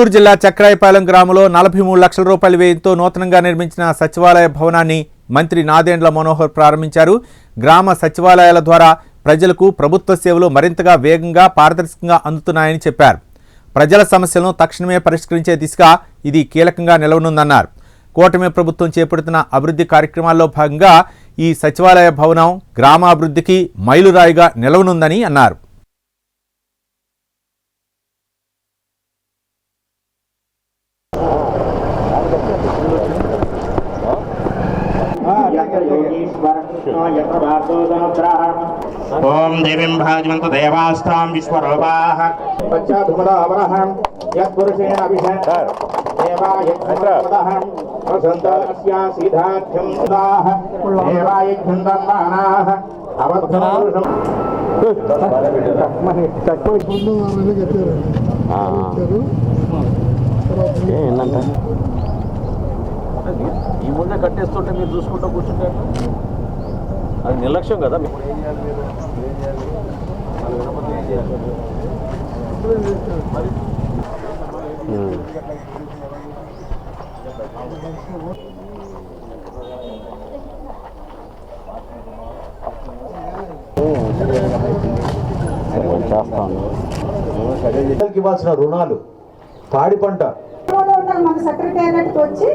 గుంటూరు జిల్లా చక్రాయపాలెం గ్రామంలో నలభై మూడు లక్షల రూపాయల వ్యయంతో నూతనంగా నిర్మించిన సచివాలయ భవనాన్ని మంత్రి నాదేండ్ల మనోహర్ ప్రారంభించారు. గ్రామ సచివాలయాల ద్వారా ప్రజలకు ప్రభుత్వ సేవలు మరింతగా వేగంగా పారదర్శకంగా అందుతున్నాయని చెప్పారు. ప్రజల సమస్యలను తక్షణమే పరిష్కరించే దిశగా ఇది కీలకంగా నిలవనుందన్నారు. కూటమి ప్రభుత్వం చేపడుతున్న అభివృద్ధి కార్యక్రమాల్లో భాగంగా ఈ సచివాలయ భవనం గ్రామాభివృద్ధికి మైలురాయిగా నిలవనుందని అన్నారు. ఓం దేవీం భాజమంతు దేవాస్తాం విశ్వరూపాః. పశ్చాత్మదావరః యత్పురుషేణ అభిషేక దేవాయజ్ఞమదః ప్రసంతస్యా సీధాఖ్యం దాః దేవాయజ్ఞం దన్నాః అవద్ధనం ముందు వాళ్ళు కట్టారు కట్టారు ఈ ముందే కట్టేస్తుంటే మీరు చూసుకుంటూ కూర్చుంటే ఎట్లా? అది నిర్లక్ష్యం కదా ఇవ్వాల్సిన రుణాలు. పాడి పంట. మన సెక్రటేరియట్కి వచ్చి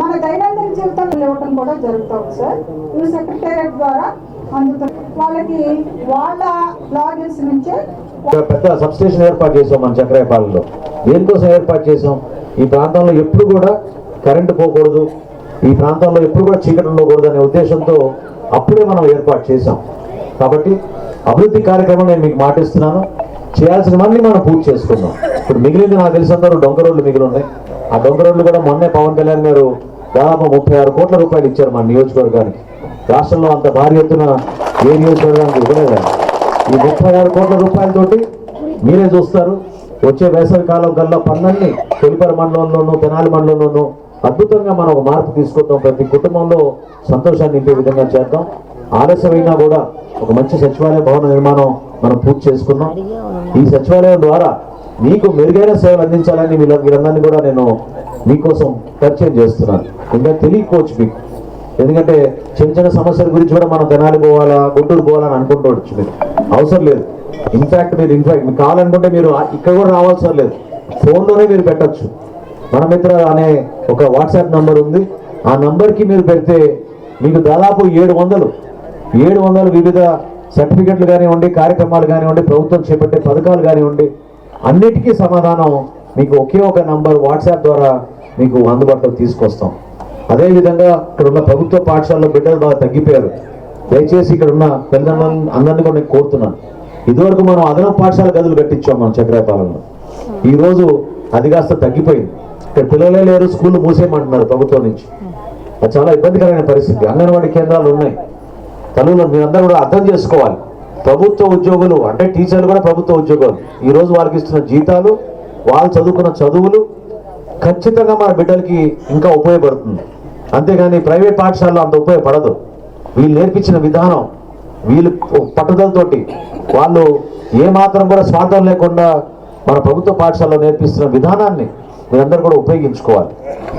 మన దైనందిన జీవితంలో ఇవ్వటం కూడా జరుగుతుంది సార్ ఈ సెక్రటేరియట్ ద్వారా అందుతుంది. వాళ్ళకి వాళ్ళ లాగిన్స్ నుంచే ఒక పెద్ద సబ్స్టేషన్ ఏర్పాటు చేసాం మన చక్రాయపాలెంలో దేనికోసం ఏర్పాటు చేసాం ఈ ప్రాంతంలో ఎప్పుడు కూడా కరెంటు పోకూడదు. ఈ ప్రాంతంలో ఎప్పుడు కూడా చీకటి ఉండకూడదు అనే ఉద్దేశంతో అప్పుడే మనం ఏర్పాటు చేసాం కాబట్టి అభివృద్ధి కార్యక్రమం నేను మీకు మాటిస్తున్నాను. చేయాల్సినవన్నీ మనం పూర్తి చేసుకుందాం. ఇప్పుడు మిగిలింది నాకు తెలిసిన డొంక రోడ్లు మిగిలి ఉన్నాయి. ఆ దొంగ రోడ్లు కూడా మొన్నే పవన్ కళ్యాణ్ గారు దాదాపు ముప్పై ఆరు కోట్ల రూపాయలు ఇచ్చారు మన నియోజకవర్గానికి. రాష్ట్రంలో అంత భారీ ఎత్తున ఏ నియోజకవర్గానికి ఇవ్వలేదు. ఈ ముప్పై ఆరు కోట్ల రూపాయలతోటి మీరే చూస్తారు వచ్చే వేసవి కాలం కల్లా పనులన్నీ తొలిపర మండలంలోనూ తెనాలి మండలంలోనూ అద్భుతంగా మనం ఒక మార్పు తీసుకొద్దాం. ప్రతి కుటుంబంలో సంతోషాన్ని నింపే విధంగా చేద్దాం. ఆలస్యమైనా కూడా ఒక మంచి సచివాలయ భవన నిర్మాణం మనం పూర్తి చేసుకున్నాం. ఈ సచివాలయం ద్వారా మీకు మెరుగైన సేవలు అందించాలని వీళ్ళందరినీ కూడా నేను మీకోసం పరిచయం చేస్తున్నాను. ఇంకా తెలియకపోవచ్చు మీకు. ఎందుకంటే చిన్న చిన్న సమస్యల గురించి కూడా మనం తెనాలి పోవాలా గుంటూరు పోవాలని అనుకుంటూ మీరు. అవసరం లేదు. ఇన్ఫాక్ట్ మీరు ఇన్ఫాక్ట్ మీకు కావాలనుకుంటే మీరు ఇక్కడ కూడా రావాల్సిన లేదు. ఫోన్లోనే మీరు పెట్టచ్చు. మన మిత్ర అనే ఒక వాట్సాప్ నంబర్ ఉంది. ఆ నంబర్కి మీరు పెడితే మీకు దాదాపు ఏడు వందలు ఏడు వందలు వివిధ సర్టిఫికెట్లు కానివ్వండి కార్యక్రమాలు కానివ్వండి ప్రభుత్వం చేపట్టే పథకాలు కానివ్వండి అన్నిటికీ సమాధానం మీకు ఒకే ఒక నంబర్ వాట్సాప్ ద్వారా మీకు అందుబాటులోకి తీసుకొస్తాం. అదేవిధంగా ఇక్కడ ఉన్న ప్రభుత్వ పాఠశాలలో బిడ్డలు బాగా తగ్గిపోయారు. దయచేసి ఇక్కడ ఉన్న తల్లిదండ్రులను అందరినీ కూడా నేను కోరుతున్నాను. ఇదివరకు మనం అదనపు పాఠశాల గదులు కట్టించాం మనం చక్రాయపాలెంలో ఈరోజు అది కాస్త తగ్గిపోయింది. ఇక్కడ పిల్లలే లేరు స్కూల్ మూసేయమంటున్నారు ప్రభుత్వం నుంచి. అది చాలా ఇబ్బందికరమైన పరిస్థితి. అంగన్వాడీ కేంద్రాలు ఉన్నాయి. తల్లులు మీరందరూ కూడా అర్థం చేసుకోవాలి. ప్రభుత్వ ఉద్యోగులు అంటే టీచర్లు కూడా ప్రభుత్వ ఉద్యోగాలు. ఈరోజు వాళ్ళకి ఇస్తున్న జీతాలు వాళ్ళు చదువుకున్న చదువులు ఖచ్చితంగా మన బిడ్డలకి ఇంకా ఉపయోగపడుతుంది. అంతేగాని ప్రైవేట్ పాఠశాలలో అంత ఉపయోగపడదు. వీళ్ళు నేర్పించిన విధానం వీళ్ళు పట్టుదలతోటి వాళ్ళు ఏమాత్రం కూడా స్వార్థం లేకుండా మన ప్రభుత్వ పాఠశాలలో నేర్పిస్తున్న విధానాన్ని మీరందరూ కూడా ఉపయోగించుకోవాలి.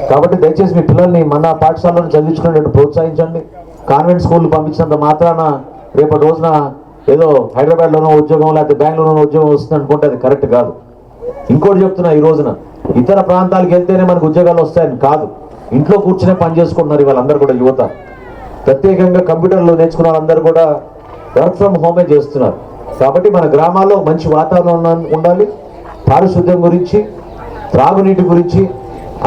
కాబట్టి దయచేసి మీ పిల్లల్ని మన పాఠశాలను చదివించుకునేటట్టు ప్రోత్సహించండి. కాన్వెంట్ స్కూల్ పంపించినంత మాత్రాన రేపటి రోజున ఏదో హైదరాబాద్లోనో ఉద్యోగం లేకపోతే బెంగళూరులోనో ఉద్యోగం వస్తుంది అనుకుంటే అది కరెక్ట్ కాదు. ఇంకోటి చెప్తున్నా ఈ రోజున ఇతర ప్రాంతాలకు వెళ్తేనే మనకు ఉద్యోగాలు వస్తాయని కాదు. ఇంట్లో కూర్చునే పని చేసుకుంటున్నారు వాళ్ళందరూ కూడా యువత. ప్రత్యేకంగా కంప్యూటర్లో నేర్చుకున్న వాళ్ళందరూ కూడా వర్క్ ఫ్రమ్ హోమే చేస్తున్నారు. కాబట్టి మన గ్రామాల్లో మంచి వాతావరణం ఉండాలి. పారిశుద్ధ్యం గురించి త్రాగునీటి గురించి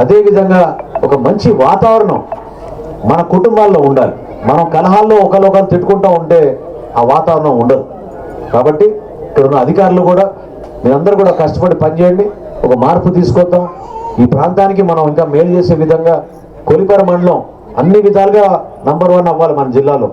అదేవిధంగా ఒక మంచి వాతావరణం మన కుటుంబాల్లో ఉండాలి. మనం కలహాల్లో ఒకరికొకరు తిట్టుకుంటూ ఉంటే ఆ వాతావరణం ఉండదు. కాబట్టి ఇక్కడ ఉన్న అధికారులు కూడా మీరందరూ కూడా కష్టపడి పనిచేయండి. ఒక మార్పు తీసుకొద్దాం. ఈ ప్రాంతానికి మనం ఇంకా మేలు చేసే విధంగా కొలిపర మండలం అన్ని విధాలుగా నంబర్ వన్ అవ్వాలి మన జిల్లాలో.